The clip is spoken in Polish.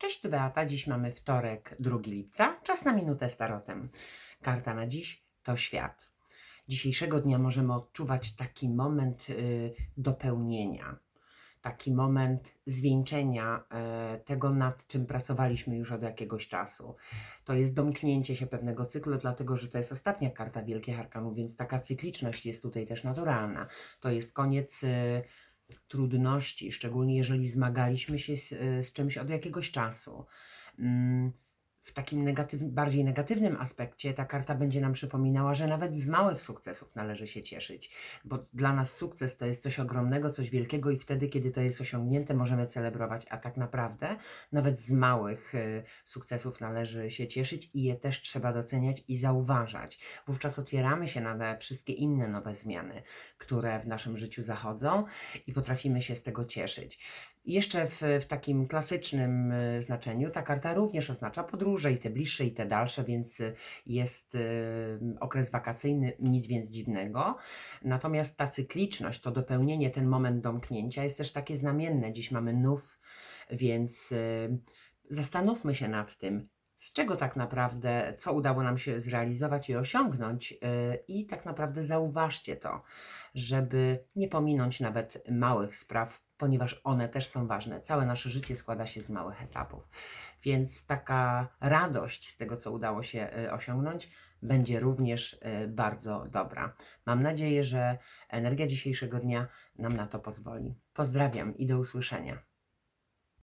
Cześć, tu Beata. Dziś mamy wtorek, 2 lipca. Czas na minutę z tarotem. Karta na dziś to świat. Dzisiejszego dnia możemy odczuwać taki moment y, dopełnienia, taki moment zwieńczenia e, tego, nad czym pracowaliśmy już od jakiegoś czasu. To jest domknięcie się pewnego cyklu, dlatego że to jest ostatnia karta Wielkich Arkanów, więc taka cykliczność jest tutaj też naturalna. To jest koniec. y, trudności, szczególnie jeżeli zmagaliśmy się z, y, z czymś od jakiegoś czasu. W takim negatywnym, bardziej negatywnym aspekcie ta karta będzie nam przypominała, że nawet z małych sukcesów należy się cieszyć, bo dla nas sukces to jest coś ogromnego, coś wielkiego i wtedy, kiedy to jest osiągnięte, możemy celebrować, a tak naprawdę nawet z małych y, sukcesów należy się cieszyć i je też trzeba doceniać i zauważać. Wówczas otwieramy się na te wszystkie inne nowe zmiany, które w naszym życiu zachodzą i potrafimy się z tego cieszyć. Jeszcze w, w takim klasycznym y, znaczeniu ta karta również oznacza podróże i te bliższe i te dalsze, więc y, jest okres wakacyjny, nic więc dziwnego. Natomiast ta cykliczność, to dopełnienie, ten moment domknięcia jest też takie znamienne. Dziś mamy nów, więc y, zastanówmy się nad tym, z czego tak naprawdę, co udało nam się zrealizować i osiągnąć, y, i tak naprawdę zauważcie to, żeby nie pominąć nawet małych spraw, ponieważ one też są ważne. Całe nasze życie składa się z małych etapów. Więc taka radość z tego, co udało się y, osiągnąć, będzie również y, bardzo dobra. Mam nadzieję, że energia dzisiejszego dnia nam na to pozwoli. Pozdrawiam i do usłyszenia.